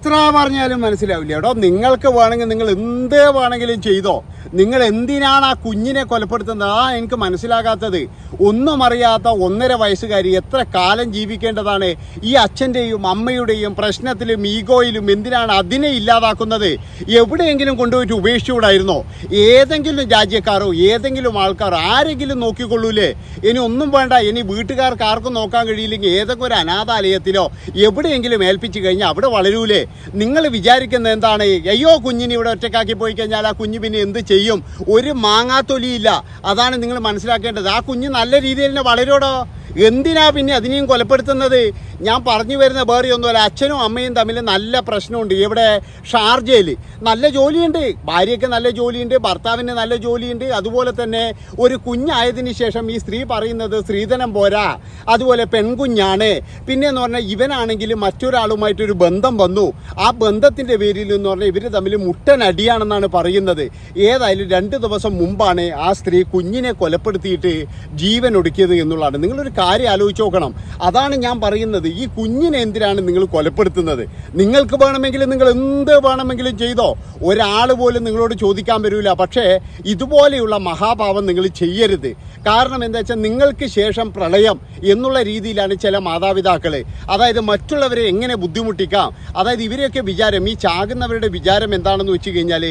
എത്ര പറഞ്ഞാലും മനസ്സിലാവില്ല എടോ. നിങ്ങൾക്ക് വേണമെങ്കിൽ നിങ്ങൾ എന്ത് വേണമെങ്കിലും ചെയ്തോ. നിങ്ങൾ എന്തിനാണ് ആ കുഞ്ഞിനെ കൊലപ്പെടുത്തുന്നത്? ആ എനിക്ക് മനസ്സിലാകാത്തത്. ഒന്നും അറിയാത്ത ഒന്നര വയസ്സുകാരി എത്ര കാലം ജീവിക്കേണ്ടതാണ്? ഈ അച്ഛന്റെയും അമ്മയുടെയും പ്രശ്നത്തിലും ഈഗോയിലും എന്തിനാണ് അതിനെ ഇല്ലാതാക്കുന്നത്? എവിടെയെങ്കിലും കൊണ്ടുപോയിട്ട് ഉപേക്ഷിച്ചുകൂടായിരുന്നോ? ഏതെങ്കിലും രാജ്യക്കാരോ ഏതെങ്കിലും ആൾക്കാരോ ആരെങ്കിലും നോക്കിക്കൊള്ളൂലേ? ഇനി ഒന്നും വേണ്ട. ഇനി വീട്ടുകാർക്ക് ആർക്കും നോക്കാൻ കഴിയില്ലെങ്കിൽ ഏതൊക്കെ ഒരു അനാഥാലയത്തിലോ എവിടെയെങ്കിലും ഏൽപ്പിച്ചു കഴിഞ്ഞാൽ അവിടെ വളരൂലേ? നിങ്ങൾ വിചാരിക്കുന്നത് എന്താണ്? അയ്യോ കുഞ്ഞിനെ ഇവിടെ ഒറ്റക്കാക്കി പോയി കഴിഞ്ഞാൽ ആ കുഞ്ഞ് പിന്നെ എന്ത് ചെയ്യും? ഒരു മാങ്ങാത്തൊലിയില്ല. അതാണ് നിങ്ങൾ മനസ്സിലാക്കേണ്ടത്. ആ കുഞ്ഞ് നല്ല രീതിയിൽ തന്നെ വളരോടോ എന്തിനാ പിന്നെ അതിനെയും കൊലപ്പെടുത്തുന്നത്? ഞാൻ പറഞ്ഞു വരുന്ന വേറെ ഒന്നുമല്ല. അച്ഛനും അമ്മയും തമ്മിൽ നല്ല പ്രശ്നമുണ്ട്. ഇവിടെ ഷാർജയിൽ നല്ല ജോലിയുണ്ട്. ഭാര്യയ്ക്ക് നല്ല ജോലിയുണ്ട്. ഭർത്താവിന് നല്ല ജോലിയുണ്ട്. അതുപോലെ തന്നെ ഒരു കുഞ്ഞായതിന് ശേഷം ഈ സ്ത്രീ പറയുന്നത് സ്ത്രീധനം പോരാ. അതുപോലെ പെൺകുഞ്ഞാണ്. പിന്നെ എന്ന് പറഞ്ഞാൽ ഇവനാണെങ്കിൽ മറ്റൊരാളുമായിട്ടൊരു ബന്ധം വന്നു. ആ ബന്ധത്തിന്റെ പേരിൽ എന്ന് പറഞ്ഞാൽ ഇവർ തമ്മിൽ മുട്ടനടിയാണെന്നാണ് പറയുന്നത്. ഏതായാലും രണ്ട് ദിവസം മുമ്പാണ് ആ സ്ത്രീ കുഞ്ഞിനെ കൊലപ്പെടുത്തിയിട്ട് ജീവൻ ഒടുക്കിയത് എന്നുള്ളതാണ്. നിങ്ങളൊരു കാര്യം ആലോചിച്ച് നോക്കണം. അതാണ് ഞാൻ പറയുന്നത്. ഈ കുഞ്ഞിനെ എന്തിനാണ് നിങ്ങൾ കൊലപ്പെടുത്തുന്നത്? നിങ്ങൾക്ക് വേണമെങ്കിൽ നിങ്ങൾ എന്ത് വേണമെങ്കിലും ചെയ്തോ. ഒരാൾ പോലും നിങ്ങളോട് ചോദിക്കാൻ വരില്ല പക്ഷേ ഇതുപോലെയുള്ള മഹാഭാവം നിങ്ങൾ ചെയ്യരുത്. കാരണം എന്താ വെച്ചാൽ നിങ്ങൾക്ക് ശേഷം പ്രളയം എന്നുള്ള രീതിയിലാണ് ചില മാതാപിതാക്കൾ അതായത് മറ്റുള്ളവരെ എങ്ങനെ ബുദ്ധിമുട്ടിക്കാം? അതായത് ഇവരെയൊക്കെ വിചാരം ഈ ചാകുന്നവരുടെ വിചാരം എന്താണെന്ന് വെച്ച് കഴിഞ്ഞാൽ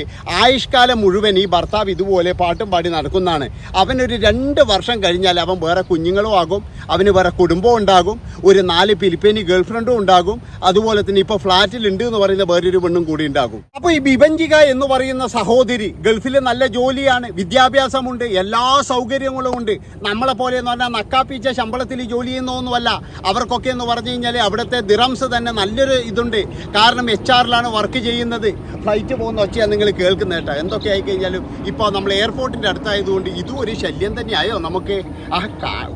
ആയുഷ്കാലം മുഴുവൻ ഈ ഭർത്താവ് ഇതുപോലെ പാട്ടും പാടി നടക്കുന്നതാണ്. അവനൊരു രണ്ട് വർഷം കഴിഞ്ഞാൽ അവൻ വേറെ കുഞ്ഞുങ്ങളും ആകും. അവന് വേറെ കുടുംബം ഉണ്ടാകും ഒരു നാല് ഫിലിപ്പീനി ഗേൾഫ്രണ്ടും ഉണ്ടാകും അതുപോലെ തന്നെ ഇപ്പോൾ ഫ്ലാറ്റിൽ ഉണ്ട് എന്ന് പറയുന്ന വേറൊരു പെണ്ണും കൂടി ഉണ്ടാകും. അപ്പോൾ ഈ ബിബഞ്ചിക എന്ന് പറയുന്ന സഹോദരി ഗൾഫിൽ നല്ല ജോലിയാണ് വിദ്യാഭ്യാസമുണ്ട് എല്ലാ സൗകര്യങ്ങളും ഉണ്ട്. നമ്മളെ പോലെ എന്ന് പറഞ്ഞാൽ നക്കാപ്പിച്ച ശമ്പളത്തിൽ ജോലി ചെയ്യുന്നതൊന്നുമല്ല. അവർക്കൊക്കെ എന്ന് പറഞ്ഞു കഴിഞ്ഞാൽ അവിടുത്തെ ദിറംസ് തന്നെ നല്ലൊരു ഇതുണ്ട്. കാരണം എച്ച് ആറിലാണ് വർക്ക് ചെയ്യുന്നത്. ഫ്ലൈറ്റ് പോകുന്ന ഒച്ചയാണ് നിങ്ങൾ കേൾക്കുന്ന കേട്ടോ. എന്തൊക്കെ ആയി കഴിഞ്ഞാലും ഇപ്പോൾ നമ്മൾ എയർപോർട്ടിന്റെ അടുത്തായതുകൊണ്ട് ഇതും ഒരു ശല്യം തന്നെയായോ നമുക്ക്? ആ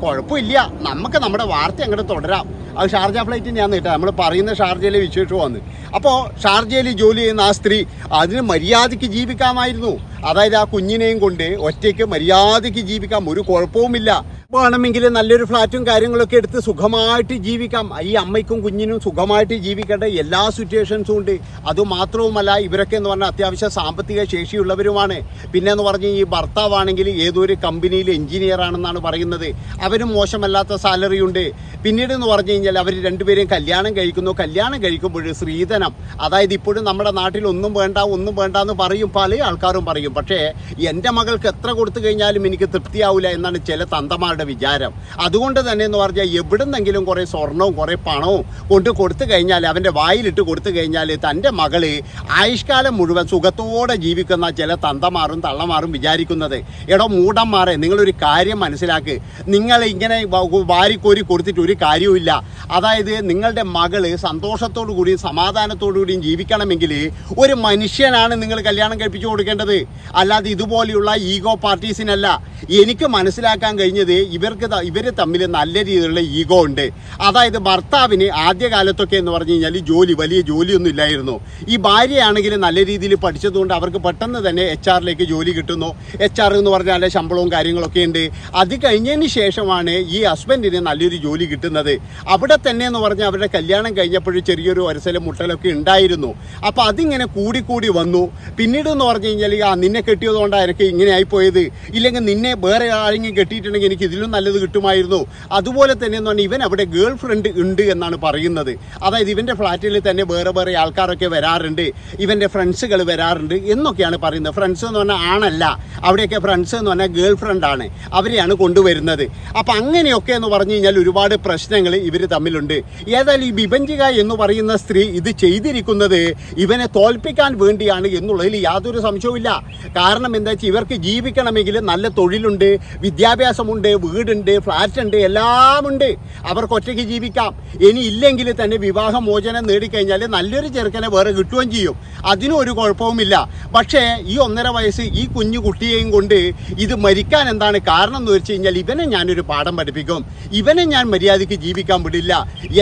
കുഴപ്പമില്ല. നമുക്ക് നമ്മുടെ വാർത്ത അങ്ങോട്ട് തുടരാം. അത് ഷാർജ ഫ്ലൈറ്റ് ഞാൻ കേട്ടോ. നമ്മൾ പറയുന്ന ഷാർജയിലെ വിശേഷമാണ് അപ്പോൾ ഷാർജയിൽ ജോലി ചെയ്യുന്ന ആ സ്ത്രീ അതിന് മര്യാദയ്ക്ക് ജീവിക്കാമായിരുന്നു. അതായത് ആ കുഞ്ഞിനെയും കൊണ്ട് ഒറ്റയ്ക്ക് മര്യാദയ്ക്ക് ജീവിക്കാം. ഒരു കുഴപ്പവുമില്ല. വേണമെങ്കിൽ നല്ലൊരു ഫ്ലാറ്റും കാര്യങ്ങളൊക്കെ എടുത്ത് സുഖമായിട്ട് ജീവിക്കാം. ഈ അമ്മയ്ക്കും കുഞ്ഞിനും സുഖമായിട്ട് ജീവിക്കേണ്ട എല്ലാ സിറ്റുവേഷൻസും ഉണ്ട്. അതുമാത്രവുമല്ല ഇവരൊക്കെ എന്ന് പറഞ്ഞാൽ അത്യാവശ്യം സാമ്പത്തിക ശേഷിയുള്ളവരുമാണ്. പിന്നെ എന്ന് പറഞ്ഞ് ഈ ഭർത്താവാണെങ്കിൽ ഏതൊരു കമ്പനിയിൽ എഞ്ചിനീയർ ആണെന്നാണ് പറയുന്നത്. അവരും മോശമല്ലാത്ത സാലറി ഉണ്ട്. പിന്നീട് എന്ന് പറഞ്ഞു കഴിഞ്ഞാൽ അവർ രണ്ടുപേരും കല്യാണം കഴിക്കുന്നു. കല്യാണം കഴിക്കുമ്പോൾ സ്ത്രീധനം. അതായത് ഇപ്പോഴും നമ്മുടെ നാട്ടിൽ ഒന്നും വേണ്ട ഒന്നും വേണ്ട എന്ന് പറയും പല ആൾക്കാരും പറയും. പക്ഷേ എന്റെ മകൾക്ക് എത്ര കൊടുത്തു കഴിഞ്ഞാലും എനിക്ക് തൃപ്തിയാവില്ല എന്നാണ് ചില തന്തമാരുടെ വിചാരം. അതുകൊണ്ട് തന്നെ എന്ന് പറഞ്ഞാൽ എവിടുന്നെങ്കിലും കുറേ സ്വർണവും കുറേ പണവും കൊണ്ട് കൊടുത്തു കഴിഞ്ഞാൽ അവന്റെ വായിലിട്ട് കൊടുത്തു കഴിഞ്ഞാൽ തന്റെ മകൾ ആയുഷ്കാലം മുഴുവൻ സുഖത്തോടെ ജീവിക്കുന്ന ചില തന്തമാറും തള്ളമാറും വിചാരിക്കുന്നത് എടോ മൂടന്മാരെ നിങ്ങളൊരു കാര്യം മനസ്സിലാക്ക്. നിങ്ങൾ ഇങ്ങനെ വാരിക്കോരി കൊടുത്തിട്ട് ഒരു കാര്യവുമില്ല. അതായത് നിങ്ങളുടെ മകൾ സന്തോഷത്തോടു കൂടിയും സമാധാനത്തോടു കൂടിയും ജീവിക്കണമെങ്കിൽ ഒരു മനുഷ്യനാണ് നിങ്ങൾ കല്യാണം കഴിപ്പിച്ചു കൊടുക്കേണ്ടത്. അല്ലാതെ ഇതുപോലെയുള്ള ഈഗോ പാർട്ടീസിനല്ല. എനിക്ക് മനസ്സിലാക്കാൻ കഴിഞ്ഞത് ഇവർക്ക് ഇവർ തമ്മിൽ നല്ല രീതിയിലുള്ള ഈഗോ ഉണ്ട്. അതായത് ഭർത്താവിന് ആദ്യകാലത്തൊക്കെ എന്ന് പറഞ്ഞു കഴിഞ്ഞാൽ ജോലി വലിയ ജോലിയൊന്നും ഇല്ലായിരുന്നു. ഈ ഭാര്യയാണെങ്കിൽ നല്ല രീതിയിൽ പഠിച്ചതുകൊണ്ട് അവർക്ക് പെട്ടെന്ന് തന്നെ എച്ച് ആറിലേക്ക് ജോലി കിട്ടുന്നു. എച്ച് ആർ എന്ന് പറഞ്ഞാൽ ശമ്പളവും കാര്യങ്ങളൊക്കെ ഉണ്ട്. അത് കഴിഞ്ഞതിന് ശേഷമാണ് ഈ ഹസ്ബൻഡിന് നല്ലൊരു ജോലി കിട്ടുന്നത്. അവിടെ തന്നെ എന്ന് പറഞ്ഞാൽ അവരുടെ കല്യാണം കഴിഞ്ഞപ്പോഴും ചെറിയൊരു ഒരസലും മുട്ടലൊക്കെ ഉണ്ടായിരുന്നു. അപ്പോൾ അതിങ്ങനെ കൂടി കൂടി വന്നു. പിന്നീട് എന്ന് പറഞ്ഞു കഴിഞ്ഞാൽ ആ നിന്നെ കെട്ടിയതുകൊണ്ടാണ് എനിക്ക് ഇങ്ങനെ ആയിപ്പോയത് ഇല്ലെങ്കിൽ നിന്നെ വേറെ ആരെങ്കിലും കെട്ടിയിട്ടുണ്ടെങ്കിൽ എനിക്ക് ഇതിലും നല്ലത് കിട്ടുമായിരുന്നു. അതുപോലെ തന്നെ എന്ന് പറഞ്ഞാൽ ഇവൻ അവിടെ ഗേൾ ഫ്രണ്ട് ഉണ്ട് എന്നാണ് പറയുന്നത്. അതായത് ഇവന്റെ ഫ്ലാറ്റിൽ തന്നെ വേറെ വേറെ ആൾക്കാരൊക്കെ വരാറുണ്ട്. ഇവന്റെ ഫ്രണ്ട്സുകൾ വരാറുണ്ട് എന്നൊക്കെയാണ് പറയുന്നത്. ഫ്രണ്ട്സ് എന്ന് പറഞ്ഞാൽ ആണല്ല. അവിടെയൊക്കെ ഫ്രണ്ട്സ് എന്ന് പറഞ്ഞാൽ ഗേൾ ഫ്രണ്ടാണ് അവരെയാണ് കൊണ്ടുവരുന്നത്. അപ്പം അങ്ങനെയൊക്കെ എന്ന് പറഞ്ഞു കഴിഞ്ഞാൽ ഒരുപാട് പ്രശ്നങ്ങൾ ഇവർ തമ്മിലുണ്ട്. ഏതായാലും ഈ ബിബഞ്ചിക എന്ന് പറയുന്ന സ്ത്രീ ഇത് ചെയ്തിരിക്കുന്നത് ഇവനെ തോൽപ്പിക്കാൻ വേണ്ടിയാണ് എന്നുള്ളതിൽ യാതൊരു സംശയവുമില്ല. കാരണം എന്താ വെച്ചാൽ ഇവർക്ക് ജീവിക്കണമെങ്കിൽ നല്ല തൊഴിലുണ്ട് വിദ്യാഭ്യാസമുണ്ട് വീടുണ്ട് ഫ്ലാറ്റ് ഉണ്ട് എല്ലാം ഉണ്ട് അവർക്ക് ഒറ്റയ്ക്ക് ജീവിക്കാം. ഇനി ഇല്ലെങ്കിൽ തന്നെ വിവാഹ മോചനം നേടിക്കഴിഞ്ഞാൽ നല്ലൊരു ചെറുക്കനെ വേറെ കിട്ടുകയും ചെയ്യും. അതിനും ഒരു കുഴപ്പവുമില്ല. പക്ഷേ ഈ ഒന്നര വയസ്സ് ഈ കുഞ്ഞു കുട്ടിയെയും കൊണ്ട് ഇത് മരിക്കാൻ എന്താണ് കാരണം എന്ന് വെച്ച് കഴിഞ്ഞാൽ ഇവനെ ഞാനൊരു പാഠം പഠിപ്പിക്കും. ഇവനെ ഞാൻ മര്യാദയ്ക്ക് ജീവിക്കാൻ വിടില്ല.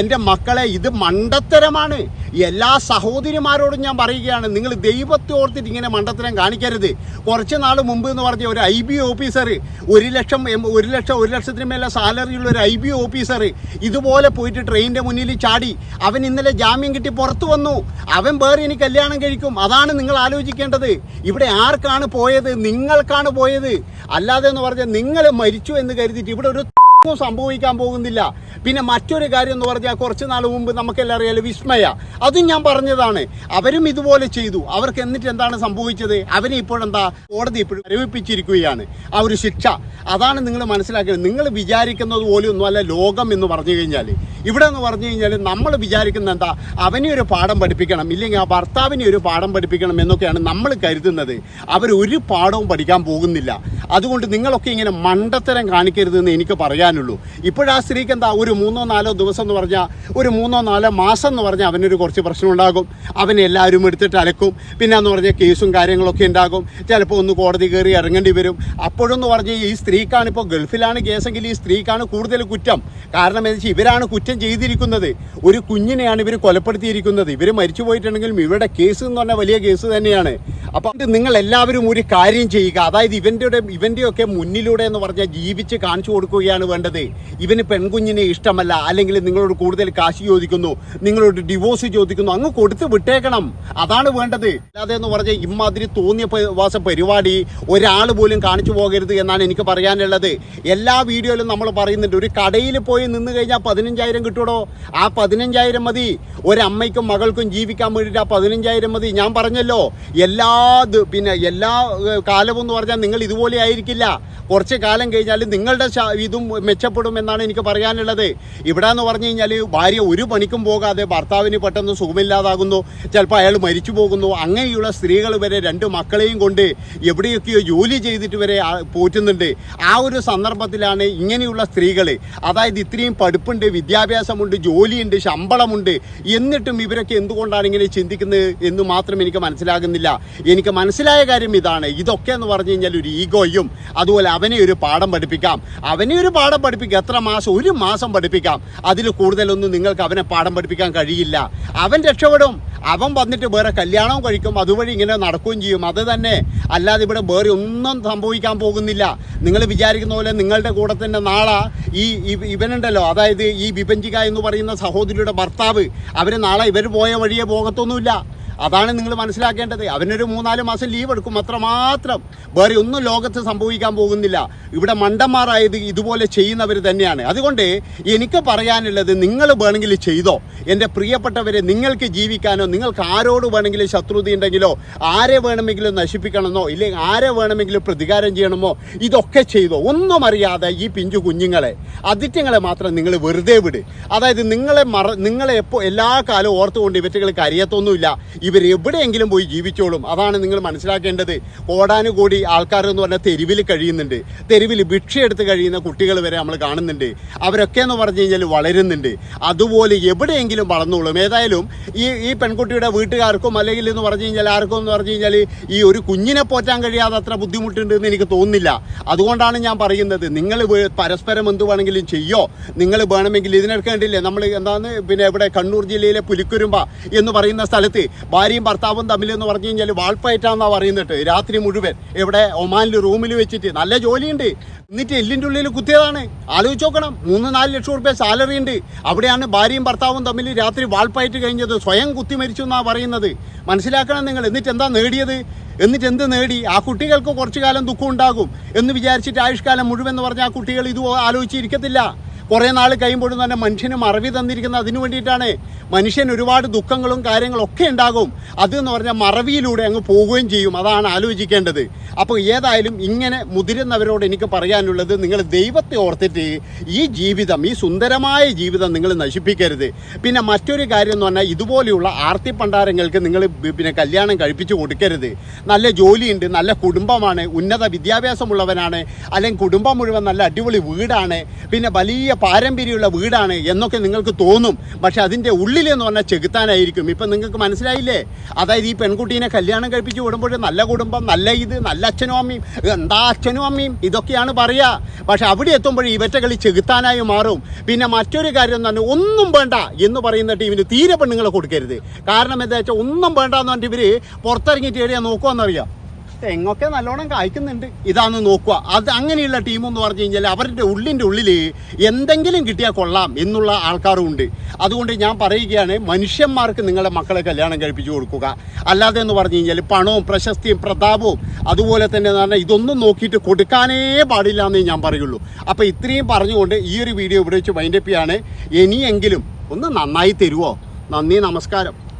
എന്റെ മക്കളെ ഇത് മണ്ടത്തരമാണ്. എല്ലാ സഹോദരിമാരോടും ഞാൻ പറയുകയാണ് നിങ്ങൾ ദൈവത്തെ ഓർത്തിട്ട് ഇങ്ങനെ മണ്ടത്തരം കാണിക്കരുത്. കുറച്ച് നാൾ മുമ്പ് എന്ന് പറഞ്ഞ ഒരു ഐ ബി ഓഫീസർ ഒരു ലക്ഷം ഒരു ലക്ഷം ലക്ഷം ഒരു ലക്ഷത്തിന് മേലെ സാലറിയുള്ള ഒരു ഐ ബി ഓഫീസർ ഇതുപോലെ പോയിട്ട് ട്രെയിനിന്റെ മുന്നിൽ ചാടി. അവൻ ഇന്നലെ ജാമ്യം കിട്ടി പുറത്തു വന്നു. അവൻ വേറെ ഇനി കല്യാണം കഴിക്കും. അതാണ് നിങ്ങൾ ആലോചിക്കേണ്ടത്. ഇവിടെ ആർക്കാണ് പോയത്? നിങ്ങൾക്കാണ് പോയത്. അല്ലാതെ എന്ന് പറഞ്ഞാൽ നിങ്ങൾ മരിച്ചു എന്ന് കരുതിയിട്ട് ഇവിടെ ഒരു സംഭവിക്കാൻ പോകുന്നില്ല. പിന്നെ മറ്റൊരു കാര്യം എന്ന് പറഞ്ഞാൽ കുറച്ച് നാൾ മുമ്പ് നമുക്കെല്ലാം അറിയാലോ വിസ്മയ. അതും ഞാൻ പറഞ്ഞതാണ്. അവരും ഇതുപോലെ ചെയ്തു. അവർക്ക് എന്നിട്ട് എന്താണ് സംഭവിച്ചത്? അവരെ ഇപ്പോഴെന്താ? കോടതി ഇപ്പോഴും മരവിപ്പിച്ചിരിക്കുകയാണ് ആ ഒരു ശിക്ഷ. അതാണ് നിങ്ങൾ മനസ്സിലാക്കുന്നത് നിങ്ങൾ വിചാരിക്കുന്നത് പോലെ ഒന്നുമല്ല ലോകം എന്ന് പറഞ്ഞു കഴിഞ്ഞാൽ. ഇവിടെ എന്ന് പറഞ്ഞു കഴിഞ്ഞാൽ നമ്മൾ വിചാരിക്കുന്ന എന്താ? അവനെ ഒരു പാഠം പഠിപ്പിക്കണം. ഇല്ലെങ്കിൽ ആ ഭർത്താവിനെ ഒരു പാഠം പഠിപ്പിക്കണം എന്നൊക്കെയാണ് നമ്മൾ കരുതുന്നത്. അവർ ഒരു പാഠവും പഠിക്കാൻ പോകുന്നില്ല. അതുകൊണ്ട് നിങ്ങളൊക്കെ ഇങ്ങനെ മണ്ടത്തരം കാണിക്കരുതെന്ന് എനിക്ക് പറയാനുള്ളൂ. ഇപ്പോഴാ സ്ത്രീക്ക് എന്താ ഒരു മൂന്നോ നാലോ ദിവസം എന്ന് പറഞ്ഞാൽ ഒരു മൂന്നോ നാലോ മാസം എന്ന് പറഞ്ഞാൽ അവനൊരു കുറച്ച് പ്രശ്നം ഉണ്ടാകും. അവനെ എല്ലാവരും എടുത്തിട്ട് അലക്കും. പിന്നെ എന്ന് പറഞ്ഞാൽ കേസും കാര്യങ്ങളൊക്കെ ഉണ്ടാകും. ചിലപ്പോൾ ഒന്ന് കോടതി കയറി ഇറങ്ങേണ്ടി വരും. അപ്പോഴെന്ന് പറഞ്ഞാൽ ഈ സ്ത്രീക്കാണ് ഇപ്പോൾ ഗൾഫിലാണ് കേസെങ്കിൽ ഈ സ്ത്രീക്കാണ് കൂടുതൽ കുറ്റം. കാരണം എന്താ വെച്ചാൽ ഇവരാണ് കുറ്റം ചെയ്തിരിക്കുന്നത്. ഒരു കുഞ്ഞിനെയാണ് ഇവർ കൊലപ്പെടുത്തിയിരിക്കുന്നത്. ഇവർ മരിച്ചു പോയിട്ടുണ്ടെങ്കിലും ഇവരുടെ കേസ് എന്ന് പറഞ്ഞാൽ വലിയ കേസ് തന്നെയാണ്. അപ്പം നിങ്ങൾ എല്ലാവരും ഒരു കാര്യം ചെയ്യുക. അതായത് ഇവന്റെ ഇവന്റെ ഒക്കെ മുന്നിലൂടെ എന്ന് പറഞ്ഞാൽ ജീവിച്ച് കാണിച്ചു കൊടുക്കുകയാണ് വേണ്ടത്. ഇവന് പെൺകുഞ്ഞിനെ ഇഷ്ടമല്ല. അല്ലെങ്കിൽ നിങ്ങളോട് കൂടുതൽ കാശ് ചോദിക്കുന്നു. നിങ്ങളോട് ഡിവോഴ്സ് ചോദിക്കുന്നു. അങ്ങ് കൊടുത്ത് വിട്ടേക്കണം. അതാണ് വേണ്ടത്. അല്ലാതെ എന്ന് പറഞ്ഞാൽ ഇമാതിരി തോന്നിയ വാസ പരിപാടി ഒരാൾ പോലും കാണിച്ചു പോകരുത് എന്നാണ് എനിക്ക് പറയാനുള്ളത്. എല്ലാ വീഡിയോയിലും നമ്മൾ പറയുന്നുണ്ട്. ഒരു കടയിൽ പോയി നിന്ന് കഴിഞ്ഞാൽ പതിനഞ്ചായിരം കിട്ടുമോ ആ പതിനഞ്ചായിരം മതി. ഒരമ്മയ്ക്കും മകൾക്കും ജീവിക്കാൻ വേണ്ടിയിട്ട് ആ പതിനഞ്ചായിരം മതി. ഞാൻ പറഞ്ഞല്ലോ. എല്ലാ ദ- പിന്നെ എല്ലാ കാലവും എന്ന് പറഞ്ഞാൽ നിങ്ങൾ ഇതുപോലെ ആയിരിക്കില്ല. കുറച്ച് കാലം കഴിഞ്ഞാൽ നിങ്ങളുടെ ഇതും മെച്ചപ്പെടും എന്നാണ് എനിക്ക് പറയാനുള്ളത്. ഇവിടെ എന്ന് പറഞ്ഞു കഴിഞ്ഞാൽ ഭാര്യ ഒരു പണിക്കും പോകാതെ ഭർത്താവിന് പെട്ടെന്ന് സുഖമില്ലാതാകുന്നു. ചിലപ്പോൾ അയാൾ മരിച്ചു പോകുന്നു. അങ്ങനെയുള്ള സ്ത്രീകൾ വരെ രണ്ട് മക്കളെയും കൊണ്ട് എവിടെയൊക്കെയോ ജോലി ചെയ്തിട്ട് വരെ പോറ്റുന്നുണ്ട്. ആ ഒരു സന്ദർഭത്തിലാണ് ഇങ്ങനെയുള്ള സ്ത്രീകൾ. അതായത് ഇത്രയും പഠിപ്പുണ്ട് വിദ്യാഭ്യാസമുണ്ട് ജോലിയുണ്ട് ശമ്പളമുണ്ട്. എന്നിട്ടും ഇവരൊക്കെ എന്തുകൊണ്ടാണ് ഇങ്ങനെ ചിന്തിക്കുന്നത് എന്ന് മാത്രം എനിക്ക് മനസ്സിലാകുന്നില്ല. എനിക്ക് മനസ്സിലായ കാര്യം ഇതാണ്. ഇതൊക്കെ എന്ന് പറഞ്ഞു കഴിഞ്ഞാൽ ഒരു ഈഗോയും അതുപോലെ അവനെ ഒരു പാഠം പഠിപ്പിക്കാം. അവനെ ഒരു പാഠം പഠിപ്പിക്കാം എത്ര മാസം ഒരു മാസം പഠിപ്പിക്കാം. അതിൽ കൂടുതലൊന്നും നിങ്ങൾക്ക് അവനെ പാഠം പഠിപ്പിക്കാൻ കഴിയില്ല. അവൻ രക്ഷപ്പെടും. അവൻ വന്നിട്ട് വേറെ കല്യാണവും കഴിക്കും. അതുവഴി ഇങ്ങനെ നടക്കുകയും ചെയ്യും. അത് തന്നെ അല്ലാതെ ഇവിടെ വേറെ ഒന്നും സംഭവിക്കാൻ പോകുന്നില്ല. നിങ്ങൾ വിചാരിക്കുന്ന പോലെ നിങ്ങളുടെ കൂടെ തന്നെ നാളെ ഈ ഇവ- ഇവനുണ്ടല്ലോ. അതായത് ഈ വിപഞ്ചിക എന്ന് പറയുന്ന സഹോദരിയുടെ ഭർത്താവ്. അവർ നാളെ ഇവർ പോയ വഴിയെ പോകത്തൊന്നുമില്ല. അതാണ് നിങ്ങൾ മനസ്സിലാക്കേണ്ടത്. അവനൊരു മൂന്നാൽ മാസം ലീവ് എടുക്കും. അത്രമാത്രം വേറെ ഒന്നും ലോകത്ത് സംഭവിക്കാൻ പോകുന്നില്ല. ഇവിടെ മണ്ടന്മാരായത് ഇതുപോലെ ചെയ്യുന്നവർ തന്നെയാണ്. അതുകൊണ്ട് എനിക്ക് പറയാനുള്ളത് നിങ്ങൾ വേണമെങ്കിൽ ചെയ്തോ. എന്റെ പ്രിയപ്പെട്ടവരെ നിങ്ങൾക്ക് ജീവിക്കാനോ നിങ്ങൾക്ക് ആരോട് വേണമെങ്കിലും ശത്രുത ഉണ്ടെങ്കിലോ ആരെ വേണമെങ്കിലും നശിപ്പിക്കണമെന്നോ ഇല്ലെങ്കിൽ ആരെ വേണമെങ്കിലും പ്രതികാരം ചെയ്യണമോ ഇതൊക്കെ ചെയ്തോ. ഒന്നും അറിയാതെ ഈ പിഞ്ചു കുഞ്ഞുങ്ങളെ അതിറ്റങ്ങളെ മാത്രം നിങ്ങൾ വെറുതെ വിട്. അതായത് നിങ്ങളെ മറ നിങ്ങളെ എപ്പോൾ എല്ലാ കാലവും ഓർത്തുകൊണ്ട് ഇവറ്റകൾക്ക് കരയത്തൊന്നുമില്ല. ഇവർ എവിടെയെങ്കിലും പോയി ജീവിച്ചോളും. അതാണ് നിങ്ങൾ മനസ്സിലാക്കേണ്ടത്. കോടാനുകൂടി ആൾക്കാർ എന്ന് പറഞ്ഞാൽ തെരുവിൽ കഴിയുന്നുണ്ട്. തെരുവിൽ ഭിക്ഷയെടുത്ത് കഴിയുന്ന കുട്ടികൾ വരെ നമ്മൾ കാണുന്നുണ്ട്. അവരൊക്കെ എന്ന് പറഞ്ഞു കഴിഞ്ഞാൽ വളരുന്നുണ്ട്. അതുപോലെ എവിടെയെങ്കിലും വളർന്നോളും. ഏതായാലും ഈ ഈ പെൺകുട്ടിയുടെ വീട്ടുകാർക്കും അല്ലെങ്കിൽ എന്ന് പറഞ്ഞു കഴിഞ്ഞാൽ ആർക്കും എന്ന് പറഞ്ഞു കഴിഞ്ഞാൽ ഈ ഒരു കുഞ്ഞിനെ പോറ്റാൻ കഴിയാതെ അത്ര ബുദ്ധിമുട്ടുണ്ട് എന്ന് എനിക്ക് തോന്നുന്നില്ല. അതുകൊണ്ടാണ് ഞാൻ പറയുന്നത്. നിങ്ങൾ പരസ്പരം എന്ത് വേണമെങ്കിലും ചെയ്യോ. നിങ്ങൾ വേണമെങ്കിൽ ഇതിനൊക്കെ കണ്ടില്ലേ നമ്മൾ എന്താണ് പിന്നെ ഇവിടെ കണ്ണൂർ ജില്ലയിലെ പുലിക്കുരുമ്പ എന്ന് പറയുന്ന സ്ഥലത്ത് ഭാര്യയും ഭർത്താവും തമ്മിൽ എന്ന് പറഞ്ഞു കഴിഞ്ഞാൽ വാൾപ്പയറ്റാന്നാ പറയുന്നിട്ട് രാത്രി മുഴുവൻ. ഇവിടെ ഒമാനിൽ റൂമിൽ വെച്ചിട്ട്. നല്ല ജോലിയുണ്ട്. എന്നിട്ട് എല്ലിന്റെ ഉള്ളിൽ കുത്തിയതാണ്. ആലോചിച്ച് നോക്കണം. മൂന്ന് നാല് ലക്ഷം റുപ്യ സാലറി ഉണ്ട്. അവിടെയാണ് ഭാര്യയും ഭർത്താവും തമ്മിൽ രാത്രി വാൾപ്പയറ്റ് കഴിഞ്ഞത്. സ്വയം കുത്തി മരിച്ചു എന്നാണ് പറയുന്നത്. മനസ്സിലാക്കണം നിങ്ങൾ. എന്നിട്ട് എന്താ നേടിയത്? എന്നിട്ട് എന്ത് നേടി? ആ കുട്ടികൾക്ക് കുറച്ചു കാലം ദുഃഖം ഉണ്ടാകും എന്ന് വിചാരിച്ചിട്ട് ആയുഷ്കാലം മുഴുവൻ എന്ന് പറഞ്ഞാൽ ആ കുട്ടികൾ ഇത് ആലോചിച്ചിരിക്കത്തില്ല. കുറേ നാൾ കഴിയുമ്പോഴും തന്നെ മനുഷ്യന് മറവി തന്നിരിക്കുന്നത് അതിനു വേണ്ടിയിട്ടാണ് മനുഷ്യൻ ഒരുപാട് ദുഃഖങ്ങളും കാര്യങ്ങളും ഒക്കെ ഉണ്ടാകും. അത് എന്ന് പറഞ്ഞാൽ മറവിയിലൂടെ അങ്ങ് പോവുകയും ചെയ്യും. അതാണ് ആലോചിക്കേണ്ടത്. അപ്പോൾ ഏതായാലും ഇങ്ങനെ മുതിരുന്നവരോട് എനിക്ക് പറയാനുള്ളത് നിങ്ങൾ ദൈവത്തെ ഓർത്തിട്ട് ഈ ജീവിതം ഈ സുന്ദരമായ ജീവിതം നിങ്ങൾ നശിപ്പിക്കരുത്. പിന്നെ മറ്റൊരു കാര്യം എന്ന് പറഞ്ഞാൽ ഇതുപോലെയുള്ള ആർത്തി പണ്ടാരങ്ങൾക്ക് നിങ്ങൾ പിന്നെ കല്യാണം കഴിപ്പിച്ചു കൊടുക്കരുത്. നല്ല ജോലിയുണ്ട് നല്ല കുടുംബമാണ് ഉന്നത വിദ്യാഭ്യാസമുള്ളവനാണ് അല്ലെങ്കിൽ കുടുംബം മുഴുവൻ നല്ല അടിപൊളി വീടാണ് പിന്നെ വലിയ പാരമ്പര്യമുള്ള വീടാണ് എന്നൊക്കെ നിങ്ങൾക്ക് തോന്നും. പക്ഷേ അതിന്റെ ഉള്ളിലെന്ന് പറഞ്ഞാൽ ചെകുത്താനായിരിക്കും. ഇപ്പം നിങ്ങൾക്ക് മനസ്സിലായില്ലേ? അതായത് ഈ പെൺകുട്ടീനെ കല്യാണം കഴിപ്പിച്ച് വിടുമ്പോൾ നല്ല കുടുംബം നല്ല ഇത് നല്ല അച്ഛനും അമ്മയും എന്താ അച്ഛനും അമ്മയും ഇതൊക്കെയാണ് പറയുക പക്ഷേ അവിടെ എത്തുമ്പോൾ ഇവറ്റ കളി ചെകുത്താനായി മാറും. പിന്നെ മറ്റൊരു കാര്യം എന്ന് പറഞ്ഞാൽ ഒന്നും വേണ്ട എന്ന് പറയുന്ന ടീമിന് തീരെ പെണ്ണുങ്ങളെ കൊടുക്കരുത്. കാരണം എന്താ വെച്ചാൽ ഒന്നും വേണ്ട എന്ന് പറഞ്ഞിട്ട് ഇവർ പുറത്തിറങ്ങിയിട്ട് എവിടെയാണ് നോക്കുമെന്നറിയാം തെങ്ങൊക്കെ നല്ലോണം കായ്ക്കുന്നുണ്ട്. ഇതാന്ന് നോക്കുക. അത് അങ്ങനെയുള്ള ടീം എന്ന് പറഞ്ഞു കഴിഞ്ഞാൽ അവരുടെ ഉള്ളിന്റെ ഉള്ളിൽ എന്തെങ്കിലും കിട്ടിയാൽ കൊള്ളാം എന്നുള്ള ആൾക്കാരും ഉണ്ട്. അതുകൊണ്ട് ഞാൻ പറയുകയാണ് മനുഷ്യന്മാർക്ക് നിങ്ങളുടെ മക്കളെ കല്യാണം കഴിപ്പിച്ചു കൊടുക്കുക. അല്ലാതെ എന്ന് പറഞ്ഞു കഴിഞ്ഞാൽ പണവും പ്രശസ്തിയും പ്രതാപവും അതുപോലെ തന്നെ എന്ന് പറഞ്ഞാൽ ഇതൊന്നും നോക്കിയിട്ട് കൊടുക്കാനേ പാടില്ല എന്നേ ഞാൻ പറയുള്ളൂ. അപ്പോൾ ഇത്രയും പറഞ്ഞുകൊണ്ട് ഈ ഒരു വീഡിയോ ഇവിടെ വെച്ച് വൈൻഡപ്പ് ചെയ്യാണ്. ഇനിയെങ്കിലും ഒന്ന് നന്നായി തരുമോ നന്ദി നമസ്കാരം.